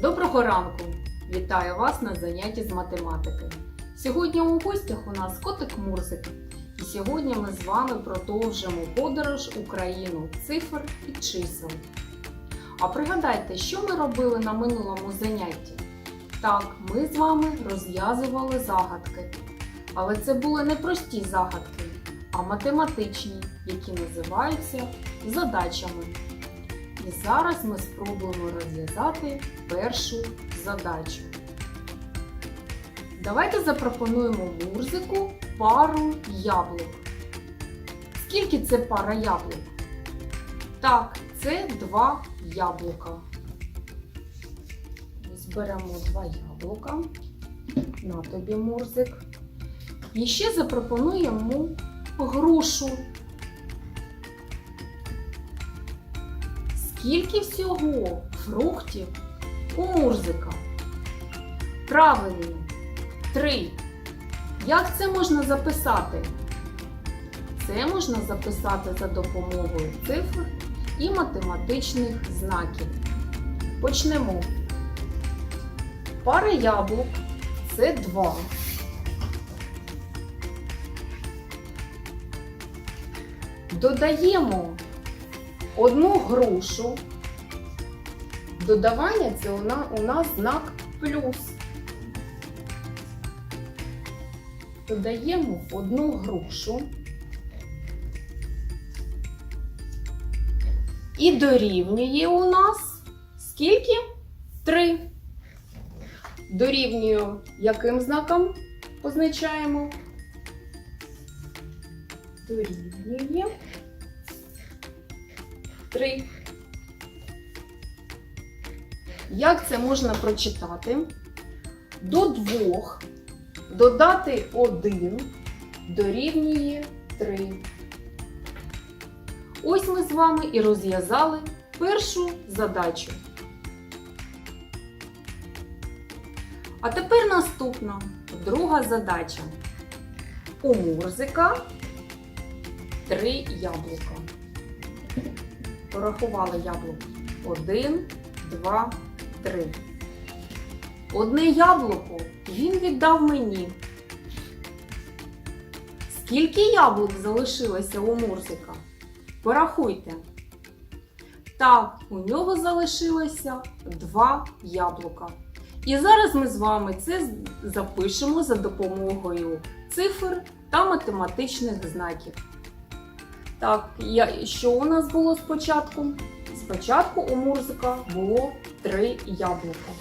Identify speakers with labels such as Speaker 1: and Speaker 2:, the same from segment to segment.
Speaker 1: Доброго ранку! Вітаю вас на занятті з математики. Сьогодні у гостях у нас котик Мурзик. І сьогодні ми з вами продовжимо подорож у країну цифр і чисел. А пригадайте, що ми робили на минулому занятті? Так, ми з вами розв'язували загадки. Але це були не прості загадки, а математичні, які називаються задачами. І зараз ми спробуємо розв'язати першу задачу. Давайте запропонуємо Мурзику пару яблук. Скільки це пара яблук? Так, це два яблука. Ось беремо два яблука. На тобі Мурзик. І ще запропонуємо грушу. Скільки всього фруктів у Мурзика? Правильно, три. Як це можна записати? Це можна записати за допомогою цифр і математичних знаків. Почнемо. Пара яблук це два. Додаємо одну грушу. Додавання це у нас знак плюс. Додаємо одну грушу. І дорівнює у нас скільки? Три. Дорівнює яким знаком позначаємо? Дорівнює. 3. Як це можна прочитати? До 2 додати 1 дорівнює 3. Ось ми з вами і розв'язали першу задачу. А тепер наступна друга задача. У Мурзика 3 яблука. Порахували яблук. Один, два, три. Одне яблуко він віддав мені. Скільки яблук залишилося у Мурзика? Порахуйте. Так, у нього залишилося два яблука. І зараз ми з вами це запишемо за допомогою цифр та математичних знаків. Так, я, що у нас було спочатку? Спочатку у Мурзика було три яблука.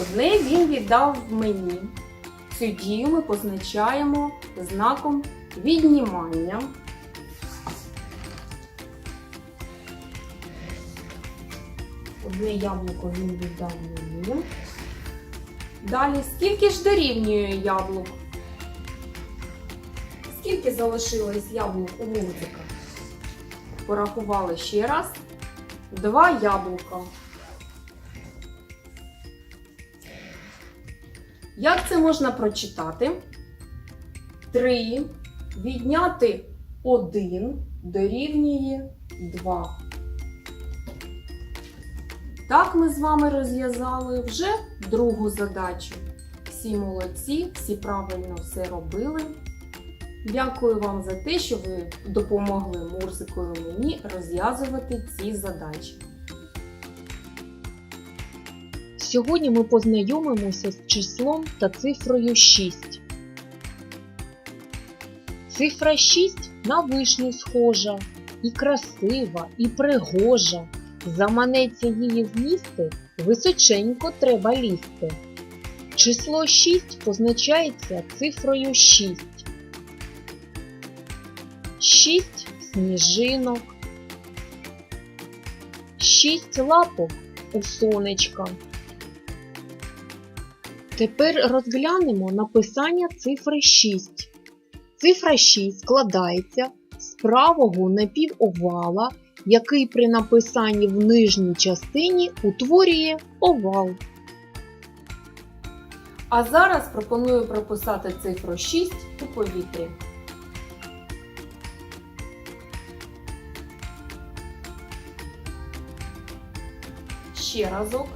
Speaker 1: Одне він віддав мені. Цю дію ми позначаємо знаком віднімання. Одне яблуко він віддав мені. Далі, скільки ж дорівнює яблук? Скільки залишилось яблук у мультика? Порахували ще раз. Два яблука. Як це можна прочитати? 3 відняти 1 дорівнює 2. Так ми з вами розв'язали вже другу задачу. Всі молодці, всі правильно все робили. Дякую вам за те, що ви допомогли Мурзикою мені розв'язувати ці задачі.
Speaker 2: Сьогодні ми познайомимося з числом та цифрою 6. Цифра 6 на вишню схожа, і красива, і пригожа. Заманеться її з'їсти, височенько треба лізти. Число 6 позначається цифрою 6. 6 сніжинок. 6 лапок у сонечка. Тепер розглянемо написання цифри 6. Цифра 6 складається з правого напівовала, який при написанні в нижній частині утворює овал.
Speaker 1: А зараз пропоную прописати цифру 6 у повітрі. Ще разок.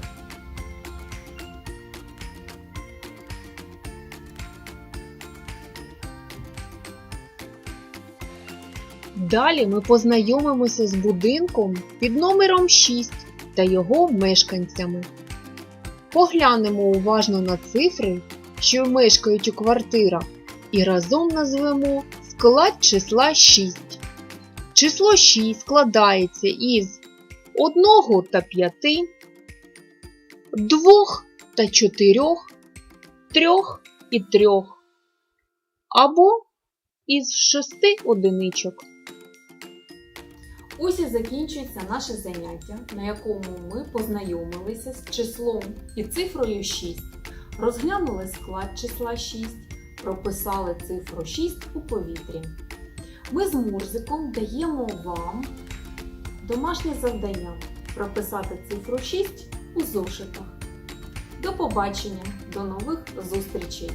Speaker 2: Далі ми познайомимося з будинком під номером 6 та його мешканцями. Поглянемо уважно на цифри, що мешкають у квартирах, і разом назвемо склад числа 6. Число 6 складається із 1 та 5, 2 та 4, 3 і 3, або із 6 одиничок.
Speaker 1: Ось і закінчується наше заняття, на якому ми познайомилися з числом і цифрою 6, розглянули склад числа 6, прописали цифру 6 у повітрі. Ми з Мурзиком даємо вам домашнє завдання прописати цифру 6 у зошитах. До побачення, до нових зустрічей!